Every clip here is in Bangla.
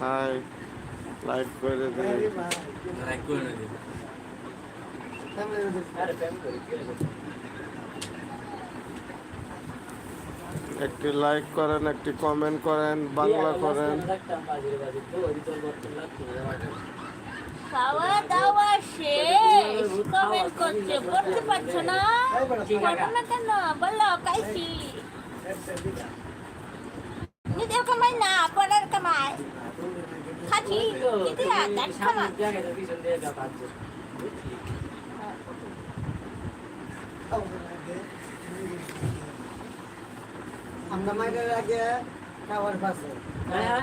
হাই লাইক করে মা লাইক করে হলো? একটি লাইক করেন একটি কমেন্ট করেন বাংলা করেন। খাওয়া দাওয়া শেষ। কমেন্ট করছে পড়তে পারছ না? পড়ো না কেন? বলো কাইছি নিজের কামাই না পড়ার কামাই খাচ্ছি আমরা মাইরের আগে খাবার পাশে। হ্যাঁ।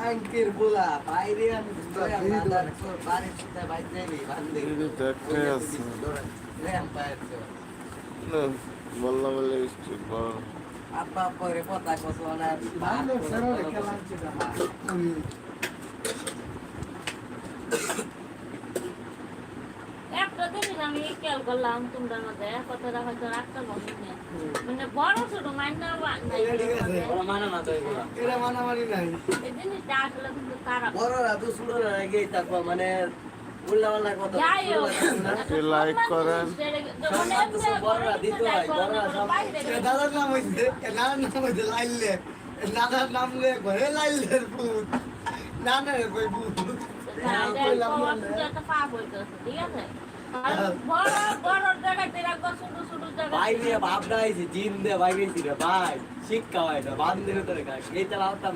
আঙ্কির বলা বাইরে আমি বাড়ি সুতা বাইরে বান্ধে বললাম বলে স্ট্রিট পরে কথা কত না বান্ধে আমি খেয়াল করলাম তোমরা মধ্যে কথাটা হয়তো রাখতে পারছি মানে বড় ছোট মাইনা নাই মানে এরা মানামারি নাই। এই জিনিসটা আসলে কিন্তু খারাপ। বড়রা তো ছোটরা আগে তারপর মানে like করেন। দাদার নাম হইছে নানার নাম হইছে লাইলে নানার নাম লে ঘরে লাইলের হইতেছে ঠিক আছে? ভাই নিয়ে জিন ভাই গেছি রে ভাই। শিক্ষা হয় না বান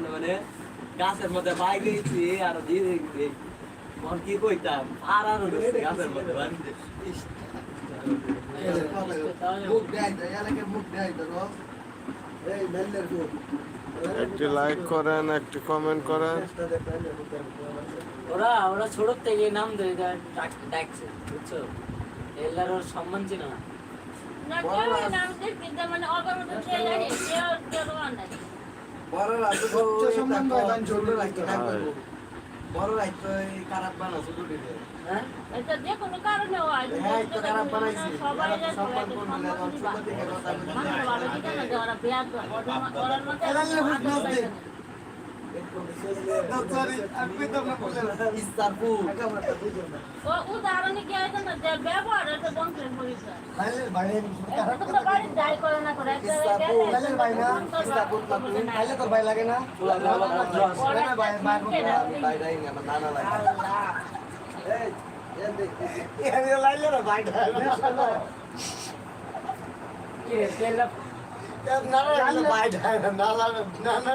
না মানে গাছের মধ্যে ভাই গেছি আর জিন মন কি কইতাম? আর আর গাছের মধ্যে বান মুখ দেয় তো মুখ দেয় তো এই মেলের ভূত একটি লাইক করেন একটি কমেন্ট করেন। ওরা ওরা ছোট থেকে নাম ধরে ডাক- ডাকছে বুঝছ? এলার ওর সম্মান ছিল না। মানে হ্যাঁ? হয় হ্যাঁ সবাই লাগে না? লাইলে না। ভাই কে তেলা না? না। ভাই না না। না না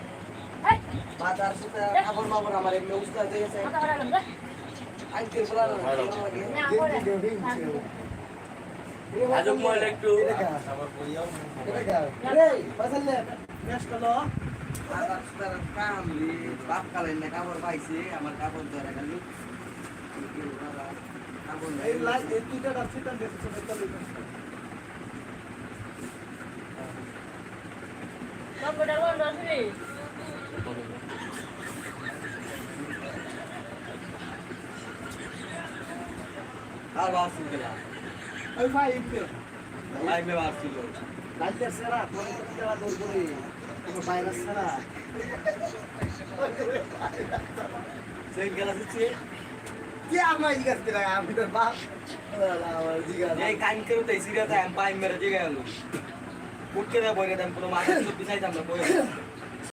এই খবর মাবর আমার কথা বলা গেল আজকে বলার লাগে না করে আজব মহল একটু এটা রে পাছলে বেশ করো মাতার সাথে কাম দি বাপ কালে না খবর পাইছে আমার কাপড় ধরে খালি কাপড় এই লাইট এই দুইটা আর বাসি গেলা ওই ভাই ইপে লাইভ মে বাসি লো লাইটে সেরা তোরে তো দেওয়া দূর করে সিরিয়াস বইরে পুরো পিছাই